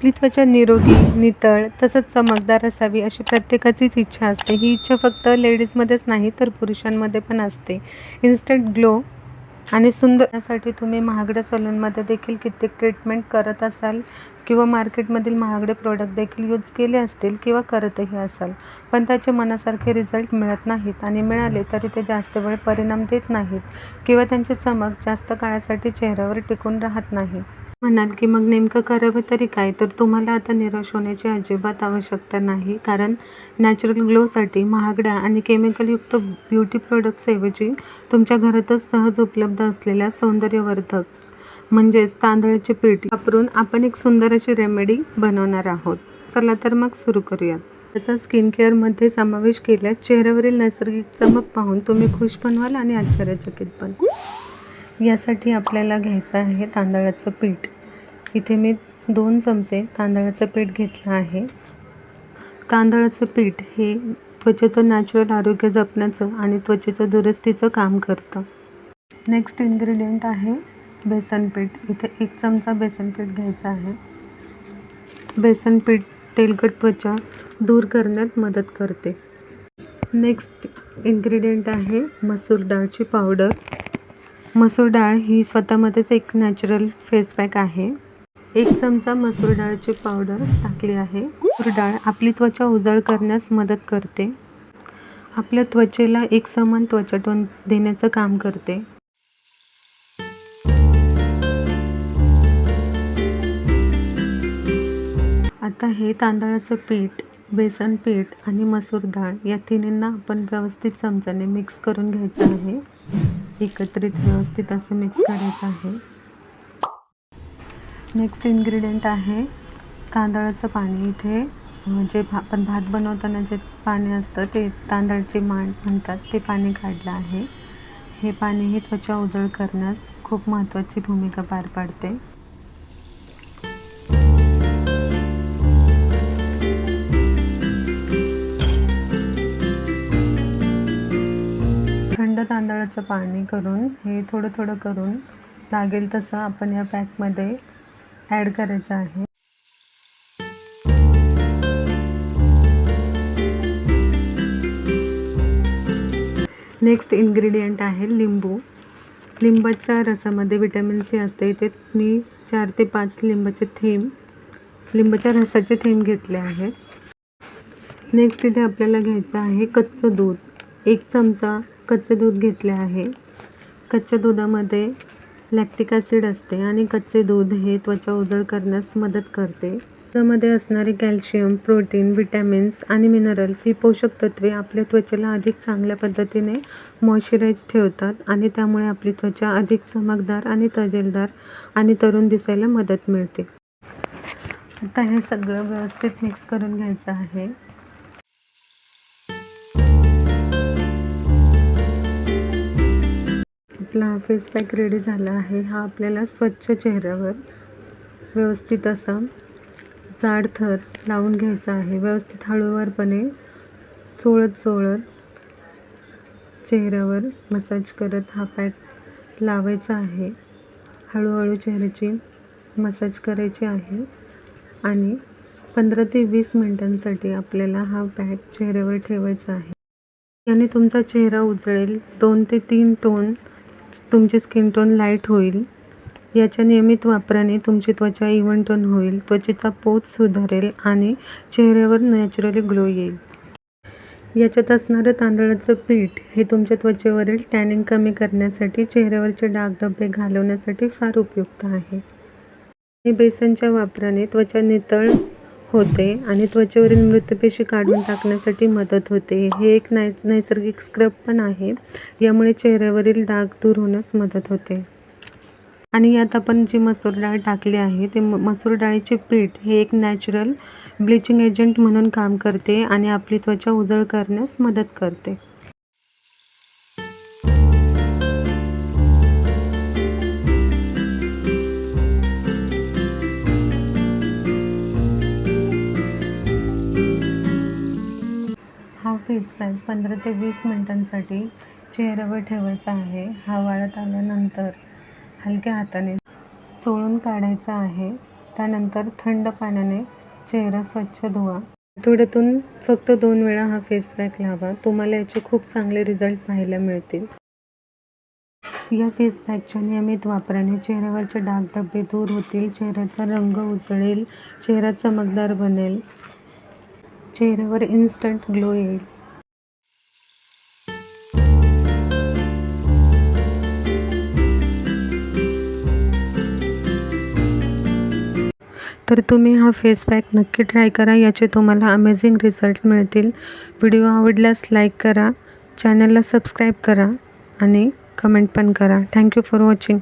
आपली त्वचा निरोगी नितळ तसंच चमकदार असावी अशी प्रत्येकाचीच इच्छा असते. ही इच्छा फक्त लेडीजमध्येच नाही तर पुरुषांमध्ये पण असते. इन्स्टंट ग्लो आणि सुंदरसाठी तुम्ही महागड्या सलूनमध्ये देखील कित्येक ट्रीटमेंट करत असाल किंवा मार्केटमधील महागडे प्रोडक्ट देखील यूज केले असतील किंवा करतही असाल पण त्याचे मनासारखे रिझल्ट मिळत नाहीत आणि मिळाले तरी ते जास्त वेळ परिणाम देत नाहीत किंवा त्यांची चमक जास्त काळासाठी चेहऱ्यावर टिकून राहत नाही. म्हणाल की मग नेमकं करावं तरी काय? तर तुम्हाला आता निराश होण्याची अजिबात आवश्यकता नाही. कारण नॅचरल ग्लोसाठी महागड्या आणि केमिकलयुक्त ब्युटी प्रोडक्ट्सऐवजी तुमच्या घरातच सहज उपलब्ध असलेल्या सौंदर्यवर्धक म्हणजेच तांदळाचे पीठ वापरून आपण एक सुंदर अशी रेमेडी बनवणार आहोत. चला तर मग सुरू करूयात. त्याचा स्किन केअरमध्ये समावेश केल्यास चेहऱ्यावरील नैसर्गिक चमक पाहून तुम्ही खुश पण व्हाल आणि आश्चर्यचकित पण. यासाठी आपल्याला घ्यायचं आहे तांदळाचं पीठ. इथे मी दोन चमचे तांदळाचं पीठ घेतलं आहे. तांदळाचं पीठ हे त्वचेचं नॅचरल आरोग्य जपण्याचं आणि त्वचेचं दुरुस्तीचं काम करतं. नेक्स्ट इन्ग्रेडियंट आहे बेसन पीठ. इथे एक चमचा बेसन पीठ घ्यायचं आहे. बेसन पीठ तेलकट त्वचा दूर करण्यात मदत करते. नेक्स्ट इन्ग्रेडियंट आहे मसूर डाळची पावडर. मसूर डाळ ही स्वतःमध्येच एक नॅचरल फेस पॅक आहे. एक चमचा मसूर डाळची पावडर टाकली आहे. मसूर डाळ आपली त्वचा उजळ करण्यास मदत करते. आपल्या त्वचेला एक समान त्वचा टोन देण्याचं काम करते. आता हे तांदळाचं पीठ बेसन पीठ आणि मसूर डाळ या तिन्हींना आपण व्यवस्थित चमच्याने मिक्स करून घ्यायचं आहे. एकत्रित व्यवस्थित असं मिक्स करायचं आहे. नेक्स्ट इन्ग्रेडियंट आहे तांदळाचं पाणी. इथे जे भा आपण भात बनवताना जे पाणी असतं ते तांदळाचे मांड म्हणतात ते पाणी काढलं आहे. हे पाणी ही त्वचा उजळ करण्यास खूप महत्त्वाची भूमिका पार पाडते. थंड तांदळाचं पाणी करून हे थोडं थोडं करून लागेल तसं आपण या पॅकमध्ये ॲड करायचं आहे. नेक्स्ट इन्ग्रेडियंट आहे लिंबू. लिंबाच्या रसामध्ये विटॅमिन सी असते. इथे मी चार ते पाच लिंबाचे थेंब लिंबाच्या रसाचे थेंब घेतले आहेत. नेक्स्ट इथे आपल्याला घ्यायचं आहे कच्चं दूध. एक चमचा कच्चे दूध घेतले आहे. कच्च्या दुधामध्ये लॅक्टिक ॲसिड असते आणि कच्चे दूध हे त्वचा उजळ करण्यास मदत करते. त्यामध्ये असणारे कॅल्शियम प्रोटीन विटॅमिन्स आणि मिनरल्स ही पोषक तत्वे आपल्या त्वचेला अधिक चांगल्या पद्धतीने मॉइश्चराईज ठेवतात आणि त्यामुळे आपली त्वचा अधिक चमकदार आणि तजेलदार आणि तरुण दिसायला मदत मिळते. आता हे सगळं व्यवस्थित मिक्स करून घ्यायचं आहे. आपला हा फेस पॅक रेडी झाला आहे. हा आपल्याला स्वच्छ चेहऱ्यावर व्यवस्थित असा जाड थर लावून घ्यायचा आहे. व्यवस्थित हळूवारपणे चोळत चोळत चेहऱ्यावर मसाज करत हा पॅक लावायचा आहे. हळूहळू चेहऱ्याची मसाज करायची आहे. आणि पंधरा ते वीस मिनटांसाठी आपल्याला हा पॅक चेहऱ्यावर ठेवायचा आहे. याने तुमचा चेहरा उजळेल. दोन ते तीन टोन तुमची स्किन टोन लाइट होईल. याच्या नियमित वापराने तुमची त्वचा इव्हन टोन होईल. त्वचेचा पोत सुधारेल आणि चेहऱ्यावर नॅचरली ग्लो येईल. याच्यात असणारं तांदळाचं पीठ हे तुमच्या त्वचेवरील टॅनिंग कमी करण्यासाठी चेहऱ्यावरचे डाग डबे घालवण्यासाठी फार उपयुक्त आहे. आणि बेसनच्या वापराने त्वचा नितळ होते आणि त्वचेवरील मृतपेशी काढून टाकण्यासाठी मदत होते. हे एक नैस नैसर्गिक स्क्रब पण आहे. यामुळे चेहऱ्यावरील डाग दूर होण्यास मदत होते. आणि यात आपण जी मसूर डाळ टाकली आहे ते म मसूर डाळीचे पीठ हे एक नॅचरल ब्लिचिंग एजंट म्हणून काम करते आणि आपली त्वचा उजळ करण्यास मदत करते. पंधरा ते वीस मिनटांसाठी चेहऱ्यावर ठेवायचा आहे. हा वाळत आल्यानंतर हलक्या हाताने चोळून काढायचा आहे. त्यानंतर थंड पाण्याने चेहरा स्वच्छ धुवा. आठवड्यातून फक्त दोन वेळा हा फेस पॅक लावा. तुम्हाला याचे खूप चांगले रिझल्ट पाहायला मिळतील. या फेस पॅकच्या नियमित वापराने चेहऱ्यावरचे डाग धब्बे दूर होतील चेहऱ्याचा रंग उजळेल चेहरा चमकदार बनेल चेहऱ्यावर इन्स्टंट ग्लो येईल. तर तुम्ही हा फेस पॅक नक्की ट्राय करा. याचे तुम्हाला अमेझिंग रिझल्ट मिळतील. व्हिडिओ आवडल्यास लाईक करा. चॅनलला सबस्क्राईब करा आणि कमेंट पण करा. Thank you for watching